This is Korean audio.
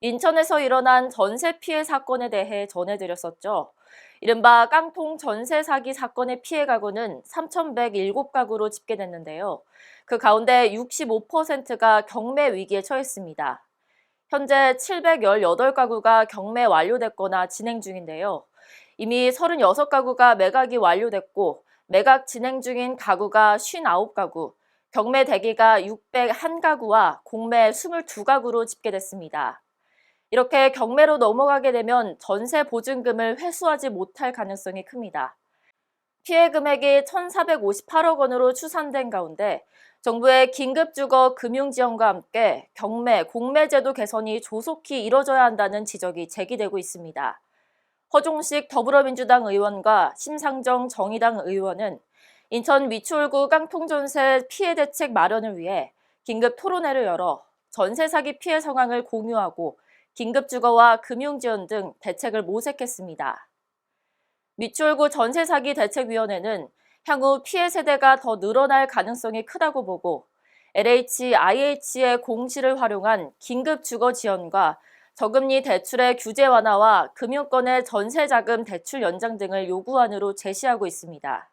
인천에서 일어난 전세 피해 사건에 대해 전해드렸었죠. 이른바 깡통 전세 사기 사건의 피해 가구는 3,107가구로 집계됐는데요. 그 가운데 65%가 경매 위기에 처했습니다. 현재 718가구가 경매 완료됐거나 진행 중인데요. 이미 36가구가 매각이 완료됐고 매각 진행 중인 가구가 59가구, 경매 대기가 601가구와 공매 22가구로 집계됐습니다. 이렇게 경매로 넘어가게 되면 전세 보증금을 회수하지 못할 가능성이 큽니다. 피해 금액이 1,458억 원으로 추산된 가운데 정부의 긴급주거 금융지원과 함께 경매, 공매제도 개선이 조속히 이뤄져야 한다는 지적이 제기되고 있습니다. 허종식 더불어민주당 의원과 심상정 정의당 의원은 인천 위추홀구 깡통전세 피해 대책 마련을 위해 긴급 토론회를 열어 전세 사기 피해 상황을 공유하고 긴급주거와 금융지원 등 대책을 모색했습니다. 미추홀구 전세사기 대책위원회는 향후 피해 세대가 더 늘어날 가능성이 크다고 보고 LH, IH의 공시를 활용한 긴급주거 지원과 저금리 대출의 규제 완화와 금융권의 전세자금 대출 연장 등을 요구안으로 제시하고 있습니다.